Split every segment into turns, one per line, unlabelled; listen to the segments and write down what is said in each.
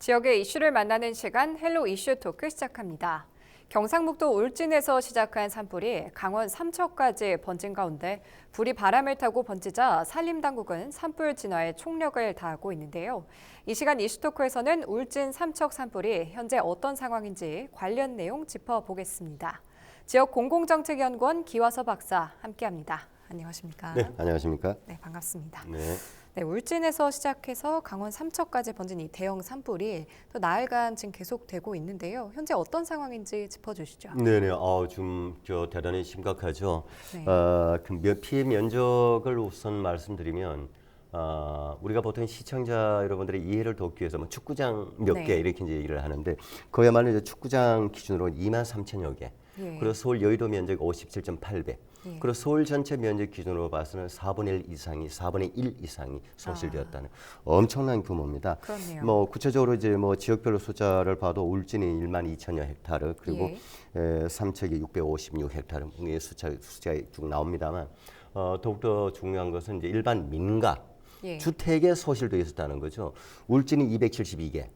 지역의 이슈를 만나는 시간 헬로 이슈 토크 시작합니다. 경상북도 울진에서 시작한 산불이 강원 삼척까지 번진 가운데 불이 바람을 타고 번지자 산림당국은 산불 진화에 총력을 다하고 있는데요. 이 시간 이슈토크에서는 울진 삼척 산불이 현재 어떤 상황인지 관련 내용 짚어보겠습니다. 지역 공공정책연구원 기화서 박사 함께합니다. 안녕하십니까?
네, 안녕하십니까?
네, 반갑습니다.
네.
네, 울진에서 시작해서 강원 삼척까지 번진 이 대형 산불이 또 나흘간 지금 계속되고 있는데요. 현재 어떤 상황인지 짚어주시죠.
네네. 아, 좀저 대단히 심각하죠.
네.
어, 그 면- 피해 면적을 우선 말씀드리면 아, 우리가 보통 시청자 여러분들의 이해를 돕기 위해서 뭐 축구장 몇개
네.
이렇게 이제 얘기를 하는데 그야말로 이제 축구장 기준으로 2만 3천여 개.
예.
그리고 서울 여의도 면적 57.8배.
예.
그리고 서울 전체 면적 기준으로 봐서는 4분의 1 이상이 4분의 1 이상이 소실되었다는 엄청난 규모입니다.
아. 그렇네요.
뭐 구체적으로 이제 뭐 지역별로 숫자를 봐도 울진이 1만 2천여 헥타르 그리고 에, 삼척이 656 헥타르 숫자 숫자가 쭉 나옵니다만 어, 더욱더 중요한 것은 이제 일반 민가
예.
주택에 소실되어 있었다는 거죠. 울진이 272개,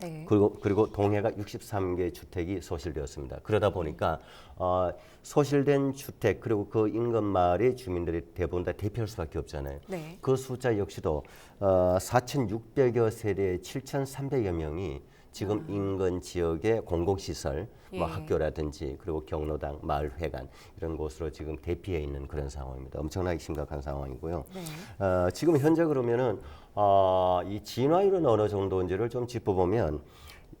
네.
그리고 그리고 동해가 63개 주택이 소실되었습니다. 그러다 보니까 어, 소실된 주택 그리고 그 인근 마을의 주민들이 대부분 다 대피할 수밖에 없잖아요.
네.
그 숫자 역시도 어, 4,600여 세대 7,300여 명이 지금 인근 지역의 공공시설, 뭐
예.
학교라든지 그리고 경로당, 마을회관 이런 곳으로 지금 대피해 있는 그런 상황입니다. 엄청나게 심각한 상황이고요.
네.
어, 지금 현재 그러면은 어, 이 진화율은 어느 정도인지를 좀 짚어보면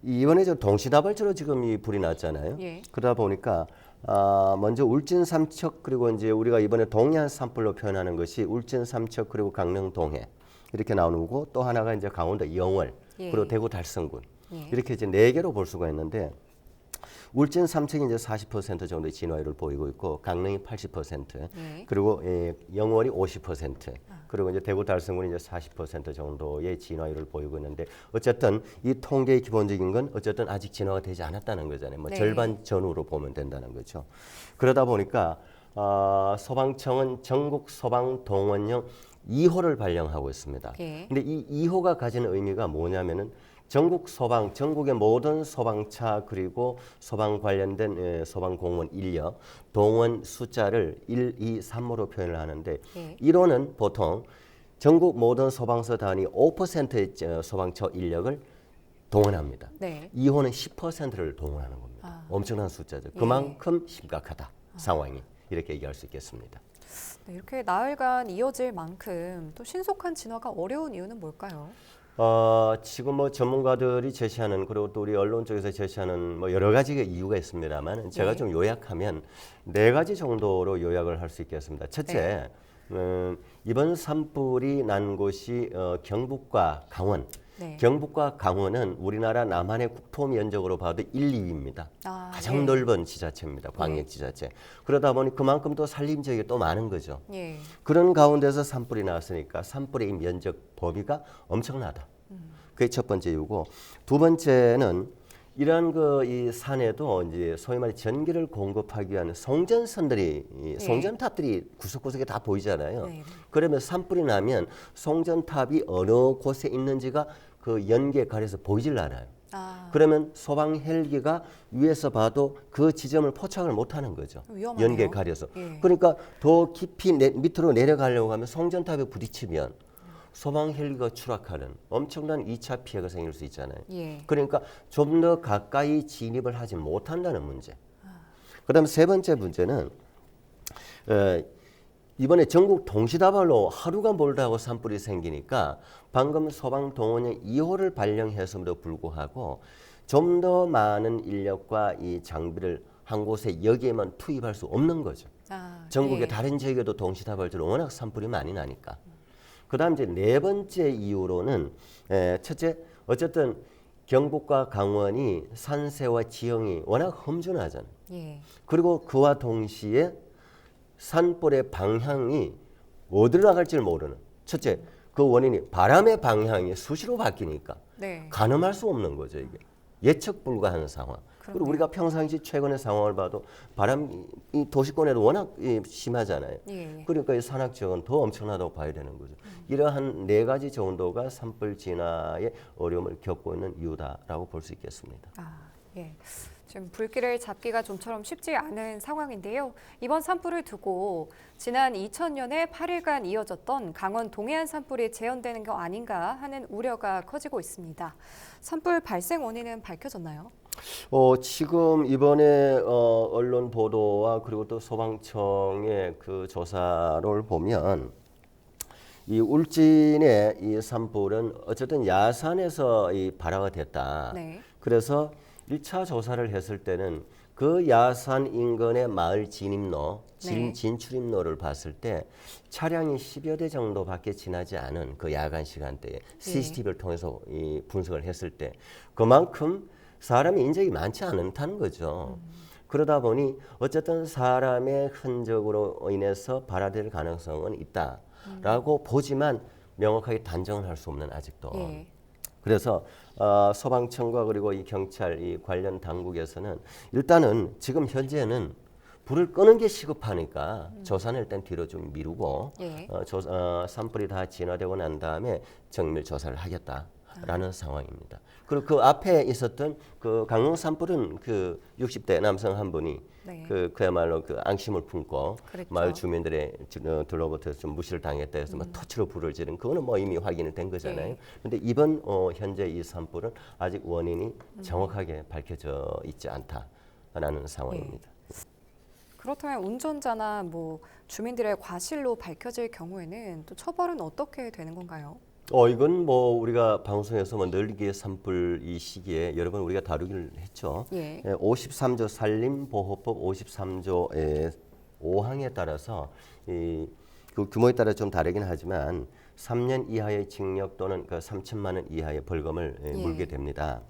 이번에 저 동시다발적으로 지금 이 불이 났잖아요.
예.
그러다 보니까 아, 먼저 울진 삼척 그리고 이제 우리가 이번에 동해안 산불로 표현하는 것이 울진 삼척 그리고 강릉 동해 이렇게 나오는 거고 또 하나가 이제 강원도 영월
예.
그리고 대구 달성군
예.
이렇게 이제 네 개로 볼 수가 있는데 울진 삼척이 이제 40% 정도의 진화율을 보이고 있고 강릉이 80%
예.
그리고 예, 영월이 50% 그리고 이제 대구 달성군이 이제 40% 정도의 진화율을 보이고 있는데 어쨌든 이 통계의 기본적인 건 어쨌든 아직 진화가 되지 않았다는 거잖아요. 뭐
네.
절반 전후로 보면 된다는 거죠. 그러다 보니까 어, 소방청은 전국 소방 동원령 2호를 발령하고 있습니다.
예.
근데 이 2호가 가지는 의미가 뭐냐면은 전국 소방, 전국의 모든 소방차 그리고 소방 관련된 예, 소방 공무원 인력 동원 숫자를 1, 2, 3호로 표현을 하는데
예.
1호는 보통 전국 모든 소방서 단위 5%의 저 소방차 인력을 동원합니다.
네.
2호는 10%를 동원하는 겁니다.
아.
엄청난 숫자죠.
예.
그만큼 심각하다 상황이 이렇게 얘기할 수 있겠습니다.
네, 이렇게 나흘간 이어질 만큼 또 신속한 진화가 어려운 이유는 뭘까요?
어, 지금 뭐 전문가들이 제시하는 그리고 또 우리 언론 쪽에서 제시하는 뭐 여러 가지 이유가 있습니다만 제가
네.
좀 요약하면 네 가지 정도로 요약을 할 수 있겠습니다. 첫째, 음, 이번 산불이 난 곳이 어, 경북과 강원.
네.
경북과 강원은 우리나라 남한의 국토 면적으로 봐도 1, 2위입니다.
아,
가장
네.
넓은 지자체입니다. 광역 지자체. 그러다 보니 그만큼 또 산림 지역이 또 많은 거죠.
예.
그런 가운데서 산불이 났으니까 산불의 이 면적 범위가 엄청나다. 그게 첫 번째 이유고 두 번째는 이런 그이 산에도 이제 소위 말해 전기를 공급하기 위한 송전선들이 이
네.
송전탑들이 구석구석에 다 보이잖아요.
네.
그러면 산불이 나면 송전탑이 어느 곳에 있는지가 그 연기에 가려서 보이질 않아요.
아,
그러면 소방 헬기가 위에서 봐도 그 지점을 포착을 못하는 거죠.
위험하네요.
연기에 가려서.
예.
그러니까 더 깊이 내, 밑으로 내려가려고 하면 송전탑에 부딪히면 소방 헬기가 추락하는 엄청난 2차 피해가 생길 수 있잖아요.
예.
그러니까 좀 더 가까이 진입을 하지 못한다는 문제. 그다음 세 번째 문제는 에, 이번에 전국 동시다발로 하루가 멀다 하고 산불이 생기니까 방금 소방 동원령 2호를 발령했음에도 불구하고 좀 더 많은 인력과 이 장비를 한 곳에 여기에만 투입할 수 없는 거죠.
아,
전국의
예.
다른 지역에도 동시다발적으로 워낙 산불이 많이 나니까. 그다음 이제 네 번째 이유로는 에, 첫째 어쨌든 경북과 강원이 산세와 지형이 워낙 험준하잖아요.
예.
그리고 그와 동시에 산불의 방향이 어디로 나갈지를 모르는 첫째 그 원인이 바람의 방향이 수시로 바뀌니까
네.
가늠할 수 없는 거죠 이게 예측 불가한 상황. 그리고
그렇네요.
우리가 평상시 최근의 상황을 봐도 바람이 이 도시권에도 워낙 이 심하잖아요.
예.
그러니까 이 산악 지역은 더 엄청나다고 봐야 되는 거죠. 이러한 네 가지 정도가 산불 진화의 어려움을 겪고 있는 이유다라고 볼 수 있겠습니다.
아, 예. 지금 불길을 잡기가 좀처럼 쉽지 않은 상황인데요. 이번 산불을 두고 지난 2000년에 8일간 이어졌던 강원 동해안 산불이 재현되는 거 아닌가 하는 우려가 커지고 있습니다. 산불 발생 원인은 밝혀졌나요?
어, 지금 이번에 어, 언론 보도와 그리고 또 소방청의 그 조사를 보면 이 울진의 이 산불은 어쨌든 야산에서 이 발화가 됐다.
네.
그래서 1차 조사를 했을 때는 그 야산 인근의 마을 진입로, 진,
네.
진출입로를 봤을 때 차량이 10여 대 정도밖에 지나지 않은 그 야간 시간대에 CCTV를 통해서 이 분석을 했을 때 그만큼 사람의 인적이 많지 않다는 거죠. 그러다 보니 어쨌든 사람의 흔적으로 인해서 발화될 가능성은 있다라고 보지만 명확하게 단정을 할 수 없는 아직도.
예.
그래서 어, 소방청과 그리고 이 경찰 이 관련 당국에서는 일단은 지금 현재는 불을 끄는 게 시급하니까 조사는 일단 뒤로 좀 미루고
예.
어, 조, 어, 산불이 다 진화되고 난 다음에 정밀 조사를 하겠다 라는 상황입니다. 그리고 그 앞에 있었던 그 강릉 산불은 그 60대 남성 한 분이
네.
그 그야말로 그 앙심을 품고
그랬죠.
마을 주민들의 주- 어, 들로부터 좀 무시를 당했다 해서 막 토치로 불을 지른 그거는 뭐 이미 확인이 된 거잖아요.
네.
근데 이번 어, 현재 이 산불은 아직 원인이 정확하게 밝혀져 있지 않다라는 상황입니다.
그렇다면 운전자나 뭐 주민들의 과실로 밝혀질 경우에는 또 처벌은 어떻게 되는 건가요?
어 이건 뭐 우리가 방송에서 뭐 널리기의 산불 이 시기에 여러 번 우리가 다루기를 했죠.
예.
예, 53조 산림보호법 53조의 5항에 따라서 이 그 규모에 따라 좀 다르긴 하지만 3년 이하의 징역 또는 그 3천만 원 이하의 벌금을 예,
예.
물게 됩니다.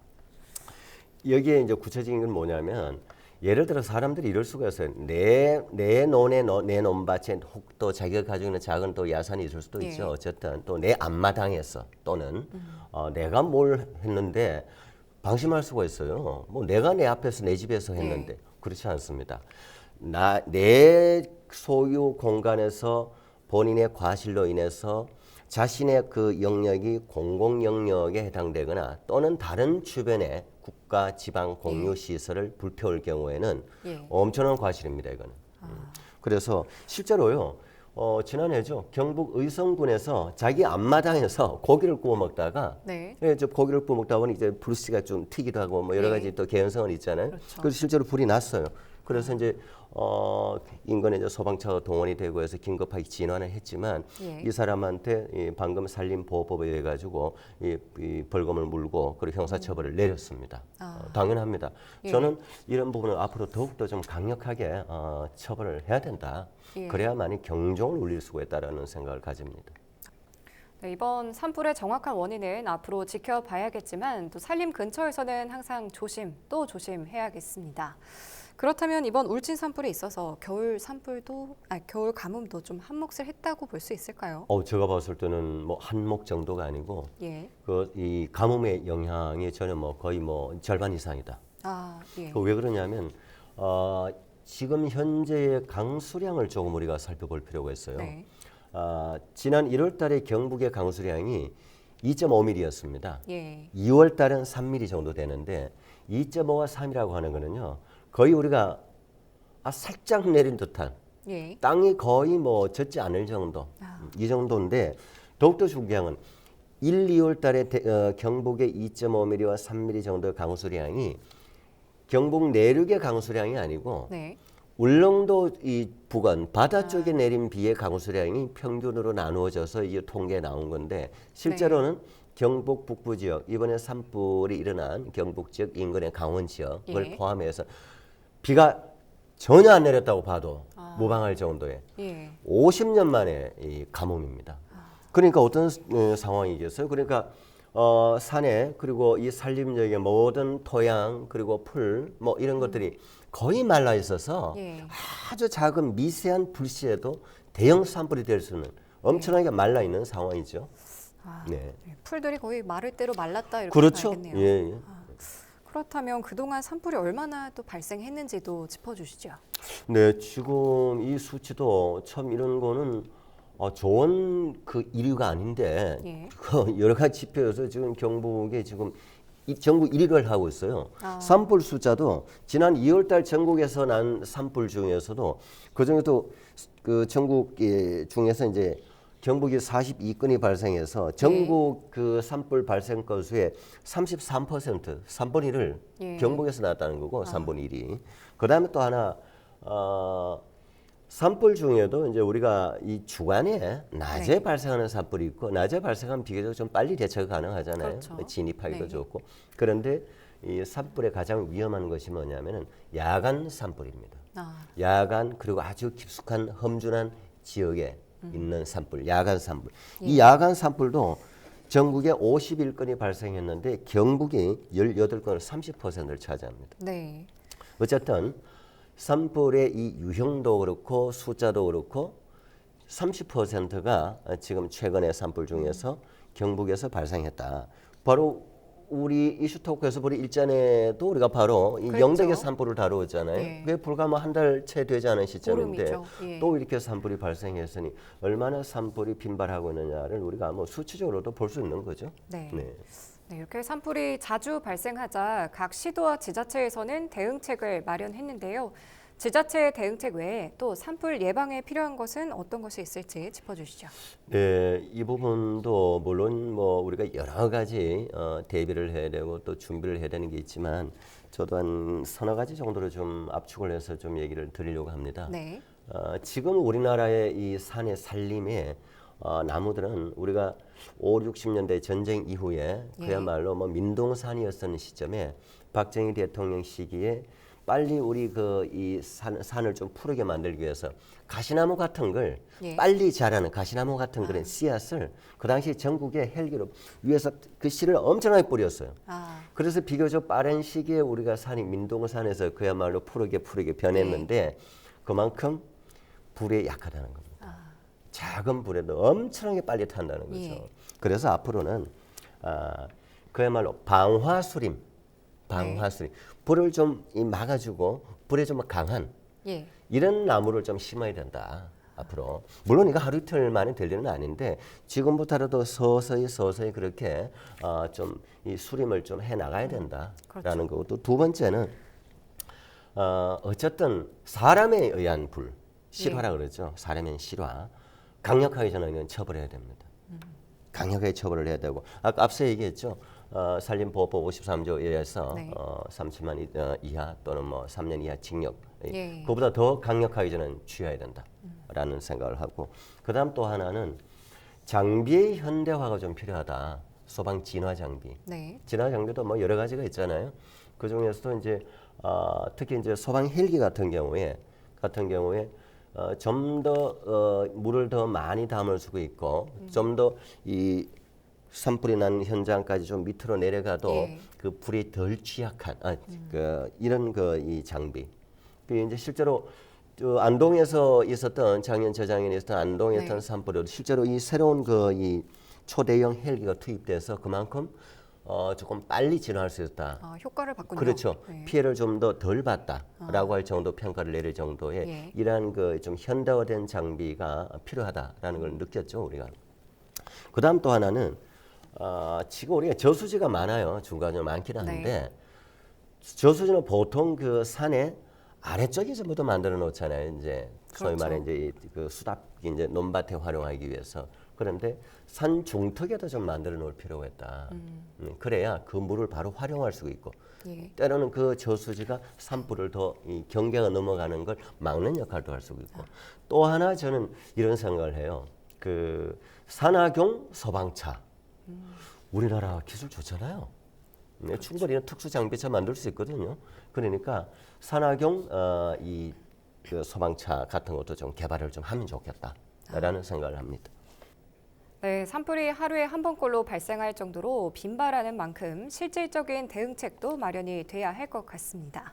여기에 이제 구체적인 건 뭐냐면 예를 들어 사람들이 이럴 수가 있어요. 내, 내 논에 노- 내 논밭에 혹 또 자기가 가지고 있는 작은 또 야산이 있을 수도
예.
있죠. 어쨌든 또 내 앞마당에서 또는 어, 내가 뭘 했는데 방심할 수가 있어요. 뭐 내가 내 앞에서 내 집에서 했는데 그렇지 않습니다. 나 내 소유 공간에서 본인의 과실로 인해서 자신의 그 영역이 공공 영역에 해당되거나 또는 다른 주변의 국가 지방 공유 시설을 불태울 경우에는
예.
엄청난 과실입니다. 이거는. 음. 그래서 실제로요. 어, 지난해죠. 경북 의성군에서 자기 앞마당에서 고기를 구워 먹다가
네.
예, 저 고기를 구워 먹다 보니 이제 불씨가 좀 튀기도 하고 뭐 여러
네.
가지 또 개연성은 있잖아요.
그렇죠.
그래서 실제로 불이 났어요. 그래서 이제 어, 인근에 이제 소방차가 동원이 되고 해서 긴급하게 진화는 했지만
예.
이 사람한테 이 방금 산림보호법에 의해 가지고 이, 이 벌금을 물고 그리고 형사처벌을 내렸습니다.
아.
어, 당연합니다.
예.
저는 이런 부분은 앞으로 더욱더 좀 강력하게 어, 처벌을 해야 된다.
예.
그래야만이 경종을 울릴 수가 있다라는 생각을 가집니다.
네, 이번 산불의 정확한 원인은 앞으로 지켜봐야겠지만 또 산림 근처에서는 항상 조심 또 조심해야겠습니다. 그렇다면 이번 울진 산불에 있어서 겨울 산불도 아 겨울 가뭄도 좀 한몫을 했다고 볼 수 있을까요?
어, 제가 봤을 때는 뭐 한목 정도가 아니고
예.
그 이 가뭄의 영향이 저는 뭐 거의 뭐 절반 이상이다.
아 예.
그 왜 그러냐면 어, 지금 현재의 강수량을 조금 우리가 살펴볼 필요가 있어요.
네.
아, 지난 1월 달에 경북의 강수량이 2.5mm였습니다.
예.
2월 달은 3mm 정도 되는데 2.5와 3이라고 하는 거는요. 거의 우리가 아, 살짝 내린 듯한
예.
땅이 거의 뭐 젖지 않을 정도
아.
이 정도인데 더욱더 중요한 건 1, 2월 달에 대- 어, 경북의 2.5mm와 3mm 정도의 강수량이 경북 내륙의 강수량이 아니고
네.
울릉도 이 부근 바다 쪽에 내린 비의 강수량이 평균으로 나누어져서 이 통계에 나온 건데 실제로는 경북 북부 지역 이번에 산불이 일어난 경북 지역 인근의 강원 지역을
예.
포함해서 비가 전혀 안 내렸다고 봐도 무방할 정도의
예.
50년 만에 이 가뭄입니다. 그러니까 어떤 어, 상황이겠어요? 그러니까 어, 산에 그리고 이 산림역의 모든 토양 그리고 풀 뭐 이런 것들이 거의 말라 있어서
예.
아주 작은 미세한 불씨에도 대형 산불이 될 수는 엄청나게 말라 있는 상황이죠.
아,
네.
네. 풀들이 거의 마를 대로 말랐다 이렇게
그렇죠.
봐야겠네요.
예, 예.
그렇다면 그동안 산불이 얼마나 또 발생했는지도 짚어주시죠.
네, 지금 이 수치도 참 이런 거는 어, 좋은 그 일위가 아닌데
예.
그 여러 가지 지표에서 지금 경북에 지금 이 전국 1위를 하고 있어요.
아.
산불 숫자도 지난 2월달 전국에서 난 산불 중에서도 그 중에도 그 전국 예, 중에서 이제 경북이 42건이 발생해서 전국 그 산불 발생 건수의 33% 3분의 1을
예.
경북에서 나왔다는 거고 3분의 1이. 그다음에 또 하나 어 산불 중에도 이제 우리가 이 주간에 낮에
네.
발생하는 산불이 있고 낮에 발생하면 비교적 좀 빨리 대처가 가능하잖아요.
그렇죠.
진입하기도
네.
좋고. 그런데 이 산불의 가장 위험한 것이 뭐냐면은 야간 산불입니다.
아,
야간 그리고 아주 깊숙한 험준한 지역에 있는 산불, 야간 산불.
예.
이 야간 산불도 전국에 51건이 발생했는데 경북이 18건을 30%를 차지합니다.
네.
어쨌든 산불의 이 유형도 그렇고 숫자도 그렇고 30%가 지금 최근의 산불 중에서 경북에서 발생했다. 바로 우리 이슈 토크에서 우리 일전에도 우리가 바로 이
그랬죠.
영덕의 산불을 다루었잖아요.
예.
그게 불과 뭐 한 달 채 되지 않은 시점인데.
예.
또 이렇게 산불이 발생했으니 얼마나 산불이 빈발하고 있느냐를 우리가 뭐 수치적으로도 볼 수 있는 거죠.
네.
네.
네, 이렇게 산불이 자주 발생하자 각 시도와 지자체에서는 대응책을 마련했는데요. 지자체의 대응책 외에 또 산불 예방에 필요한 것은 어떤 것이 있을지 짚어주시죠.
네, 이 부분도 물론 뭐 우리가 여러 가지 어, 대비를 해야 되고 또 준비를 해야 되는 게 있지만 저도 한 서너 가지 정도로 좀 압축을 해서 좀 얘기를 드리려고 합니다.
네.
어, 지금 우리나라의 이 산의 살림에 어, 나무들은 우리가 5, 60년대 전쟁 이후에
예.
그야말로 뭐 민동산이었던 시점에 박정희 대통령 시기에 빨리 우리 그 이 산을 좀 푸르게 만들기 위해서 가시나무 같은 걸
예.
빨리 자라는 가시나무 같은 그런 씨앗을 그 당시 전국에 헬기로 위에서 그 씨를 엄청나게 뿌렸어요.
아,
그래서 비교적 빠른 시기에 우리가 산이 민동산에서 그야말로 푸르게 푸르게 변했는데 그만큼 불에 약하다는 겁니다.
아,
작은 불에도 엄청나게 빨리 탄다는 거죠.
예.
그래서 앞으로는 아, 그야말로 방화수림, 방화수림 불을 좀이 막아주고 불에 좀 강한
예.
이런 나무를 좀 심어야 된다. 앞으로 물론 이거 하루 이틀 만에 될 일은 아닌데 지금부터라도 서서히 서서히 그렇게 어, 좀이 수림을 좀 해 나가야 된다라는
그렇죠.
거고 또 두 번째는 어, 어쨌든 사람에 의한 불 실화라 그러죠 사람의 실화 강력하게 저는 이건 처벌해야 됩니다. 강력하게 처벌을 해야 되고 아까 앞서 얘기했죠. 어, 산림보호법 53조에 의해서
네.
어, 30만 이, 어, 이하 또는 뭐 3년 이하 징역
예.
그보다 더 강력하게 저는 취해야 된다라는 생각을 하고 그다음 또 하나는 장비의 현대화가 좀 필요하다. 소방 진화 장비.
네.
진화 장비도 뭐 여러 가지가 있잖아요. 그 중에서도 이제 어, 특히 이제 소방 헬기 같은 경우에 같은 경우에 어, 좀더 어, 물을 더 많이 담을 수가 있고 좀더 이 산불이 난 현장까지 좀 밑으로 내려가도
예.
그 불이 덜 취약한 아, 그 이런 그 이 장비. 그 이제 실제로 저 안동에서 있었던 작년 재작년에 있었던 안동에
네.
있던 산불에도 실제로 이 새로운 그 이 초대형 헬기가 투입돼서 그만큼 어 조금 빨리 진화할 수 있다.
아, 효과를 봤군요.
그렇죠.
네.
피해를 좀 더 덜 봤다라고 할 정도 평가를 내릴 정도의
예.
이러한 그 좀 현대화된 장비가 필요하다라는 걸 느꼈죠 우리가. 그다음 또 하나는 어, 지금 우리가 저수지가 많아요. 중간에 많긴 한데
네.
저수지는 보통 그 산의 아래쪽에 전부 다 만들어 놓잖아요. 이제 소위
그렇죠.
말해 이제 이그 수답 이제 논밭에 활용하기 위해서. 그런데 산 중턱에도 좀 만들어 놓을 필요가 있다. 음, 그래야 그 물을 바로 활용할 수 있고
예.
때로는 그 저수지가 산불을 더 이 경계가 넘어가는 걸 막는 역할도 할 수 있고 또 하나 저는 이런 생각을 해요. 그 산하경 소방차 우리나라 기술 좋잖아요. 네, 충분히 이런 특수 장비차 만들 수 있거든요. 그러니까 산하경 어, 이 그 소방차 같은 것도 좀 개발을 좀 하면 좋겠다라는 생각을 합니다.
네, 산불이 하루에 한 번꼴로 발생할 정도로 빈발하는 만큼 실질적인 대응책도 마련이 돼야 할 것 같습니다.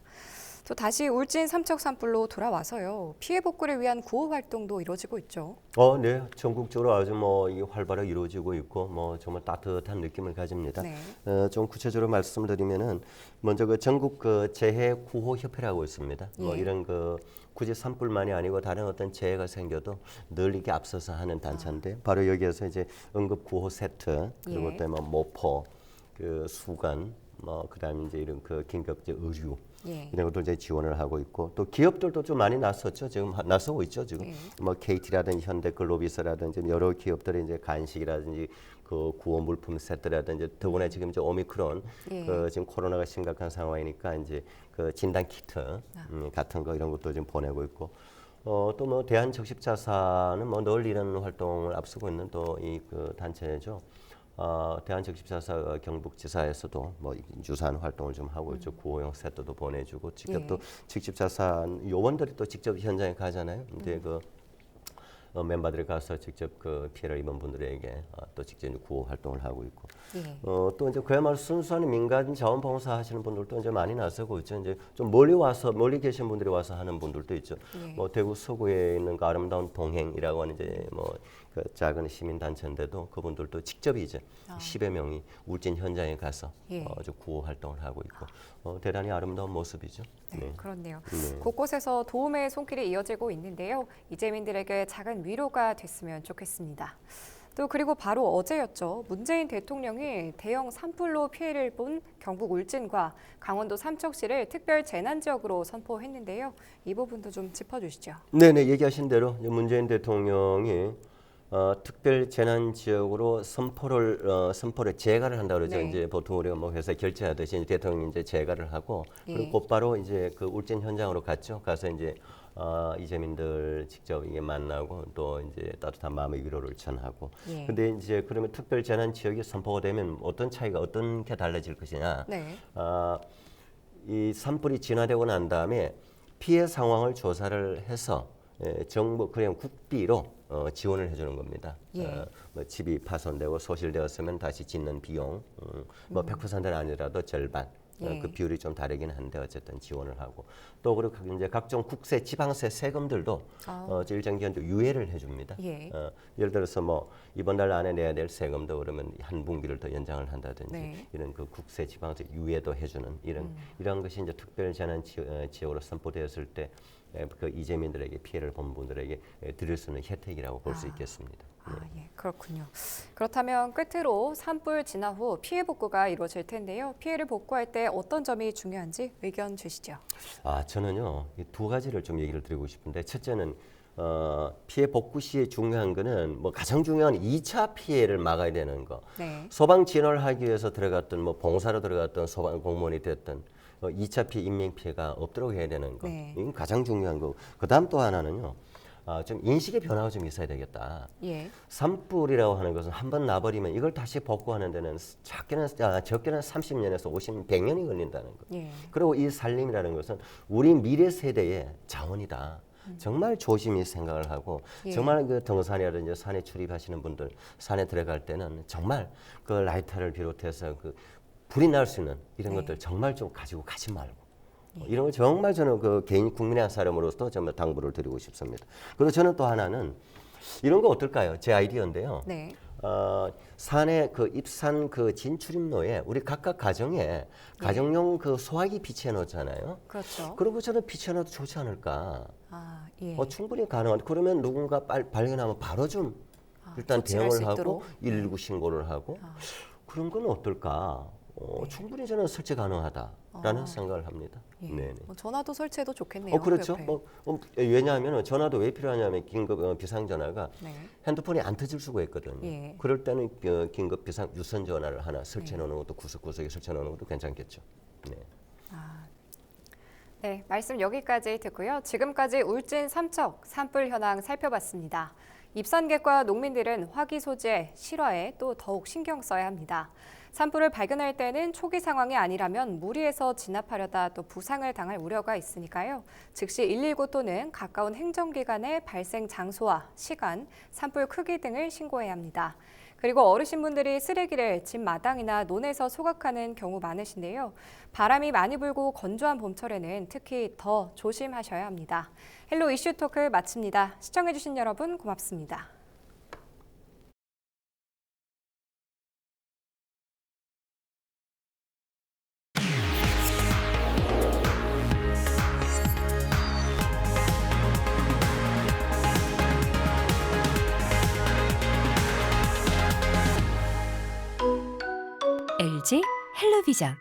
또 다시 울진 삼척 산불로 돌아와서요. 피해 복구를 위한 구호 활동도 이루어지고 있죠.
어, 네. 전국적으로 아주 뭐 이 활발하게 이루어지고 있고 뭐 정말 따뜻한 느낌을 가집니다.
네.
어, 좀 구체적으로 말씀드리면은 먼저 그 전국 그 재해 구호 협회라고 있습니다. 뭐
예.
이런 그 굳이 산불만이 아니고 다른 어떤 재해가 생겨도 늘 이게 앞서서 하는 단체인데 바로 여기에서 이제 응급 구호 세트 그리고
예.
또뭐 모포 그 수간 뭐 그다음에 이제 이런 그 긴급 의류
예.
이런 것도 이제 지원을 하고 있고 또 기업들도 좀 많이 나섰죠. 지금 하- 나서고 있죠. 지금
예.
뭐 KT라든지 현대글로비스라든지 여러 기업들이 이제 간식이라든지 그 구호 물품 세트라든지 더구나 지금 이제 오미크론
예.
그 지금 코로나가 심각한 상황이니까 이제 그 진단 키트 음, 같은 거 이런 것도 지금 보내고 있고 어, 또 뭐 대한 적십자사는 뭐늘 이런 활동을 앞서고 있는 또 이 그 단체죠. 어, 대한적십자사 경북지사에서도 뭐 유사한 활동을 좀 하고 있죠. 구호용 세트도 보내주고 직접
예.
또 직집자사 요원들이 또 직접 현장에 가잖아요. 근데 그 어, 멤버들이 가서 직접 그 피해를 입은 분들에게 어, 또 직접 구호 활동을 하고 있고
예.
어, 또 이제 그야말로 순수한 민간 자원봉사 하시는 분들도 이제 많이 나서고 있죠. 이제 좀 멀리 와서 멀리 계신 분들이 와서 하는 분들도 있죠.
예.
뭐 대구 서구에 있는 그 아름다운 동행이라고 하는 이제 뭐 그 작은 시민 단체인데도 그분들도 직접 이제
아.
10여 명이 울진 현장에 가서
예.
어, 저 구호 활동을 하고 있고 어, 대단히 아름다운 모습이죠.
네, 그렇네요.
네.
곳곳에서 도움의 손길이 이어지고 있는데요. 이재민들에게 작은 위로가 됐으면 좋겠습니다. 또 그리고 바로 어제였죠. 문재인 대통령이 대형 산불로 피해를 본 경북 울진과 강원도 삼척시를 특별 재난 지역으로 선포했는데요. 이 부분도 좀 짚어주시죠.
네네 얘기하신 대로 문재인 대통령이 어, 특별 재난 지역으로 선포를 어, 선포를 재가를 한다 그러죠.
네.
이제 보통 우리가 뭐 회사 결제하듯이 이제 대통령이 이제 재가를 하고
예.
그리고 곧바로 이제 그 울진 현장으로 갔죠. 가서 이제 어, 이재민들 직접 이게 만나고 또 이제 따뜻한 마음의 위로를 전하고.
예.
근데 이제 그러면 특별 재난 지역이 선포가 되면 어떤 차이가 어떤 게 달라질 것이냐?
네.
아, 이 산불이 진화되고 난 다음에 피해 상황을 조사를 해서 예, 정부 그냥 국비로 어, 지원을 해주는 겁니다.
예.
어, 뭐 집이 파손되고 소실되었으면 다시 짓는 비용, 음, 뭐 100%는 아니라도 절반. 어,
예.
그 비율이 좀 다르긴 한데 어쨌든 지원을 하고 또 그리고 이제 각종 국세, 지방세 세금들도
아.
어, 저 일정 기간 좀 유예를 해줍니다.
예.
어, 예를 들어서 뭐 이번 달 안에 내야 될 세금도 그러면 한 분기를 더 연장을 한다든지
네. 음.
이런 그 국세 지방세 유예도 해주는 이런 이러한 것이 이제 특별 재난 지, 어, 지역으로 선포되었을 때 그 이재민들에게 피해를 본 분들에게 에, 드릴 수 있는 혜택이라고 볼수
아.
있겠습니다.
아, 예, 그렇군요. 그렇다면 끝으로 산불 진화 후 피해 복구가 이루어질 텐데요. 피해를 복구할 때 어떤 점이 중요한지 의견 주시죠.
아 저는요 이두 가지를 좀 얘기를 드리고 싶은데 첫째는 어, 피해 복구 시에 중요한 거는 뭐 가장 중요한 2차 피해를 막아야 되는 거.
네.
소방 진화를 하기 위해서 들어갔던 뭐 봉사로 들어갔던 소방 공무원이 됐던 어, 2차 피해 인명 피해가 없도록 해야 되는 거.
네.
이건 가장 중요한 거. 그다음 또 하나는요. 아, 좀 인식의 변화가 좀 있어야 되겠다.
예.
산불이라고 하는 것은 한 번 나버리면 이걸 다시 복구하는 데는 작게는 아, 적게는 30년에서 50, 100년이 걸린다는 거.
예.
그리고 이 살림이라는 것은 우리 미래 세대의 자원이다. 정말 조심히 생각을 하고
예.
정말 그 등산이라든지 산에 출입하시는 분들 산에 들어갈 때는 정말 그 라이터를 비롯해서 그 불이 날 수 있는 이런
네.
것들 정말 좀 가지고 가지 말고 어, 이런 걸 정말 저는 그 개인 국민의 한 사람으로서 정말 당부를 드리고 싶습니다. 그리고 저는 또 하나는 이런 거 어떨까요? 제 아이디어인데요.
네.
어, 산에 그 입산 그 진출입로에 우리 각각 가정에 가정용 그 소화기 비치해 놓잖아요.
그렇죠.
그러고 저는 비치해 놔도 좋지 않을까.
아, 예.
어, 충분히 가능한. 그러면 누군가 빨, 발견하면 바로 좀
아,
일단 대응을 하고
있도록.
119 신고를 하고
아.
그런 건 어떨까? 어, 충분히 저는 설치 가능하다라는
아.
생각을 합니다.
예.
네 네.
뭐 전화도 설치해도 좋겠네요.
어 그렇죠. 뭐, 어, 왜냐하면 전화도 왜 필요하냐면 긴급 어, 비상 전화가
네.
핸드폰이 안 터질 수가 있거든요.
예.
그럴 때는 어, 긴급 비상 유선 전화를 하나 설치해
네.
놓는 것도 구석구석에 설치해 놓는 것도 괜찮겠죠. 네.
네, 말씀 여기까지 듣고요. 지금까지 울진 삼척 산불 현황 살펴봤습니다. 입산객과 농민들은 화기 소재, 실화에 또 더욱 신경 써야 합니다. 산불을 발견할 때는 초기 상황이 아니라면 무리해서 진압하려다 또 부상을 당할 우려가 있으니까요. 즉시 119 또는 가까운 행정기관의 발생 장소와 시간, 산불 크기 등을 신고해야 합니다. 그리고 어르신분들이 쓰레기를 집 마당이나 논에서 소각하는 경우 많으신데요. 바람이 많이 불고 건조한 봄철에는 특히 더 조심하셔야 합니다. 헬로 이슈 토크 마칩니다. 시청해주신 여러분 고맙습니다.
LG 헬로비전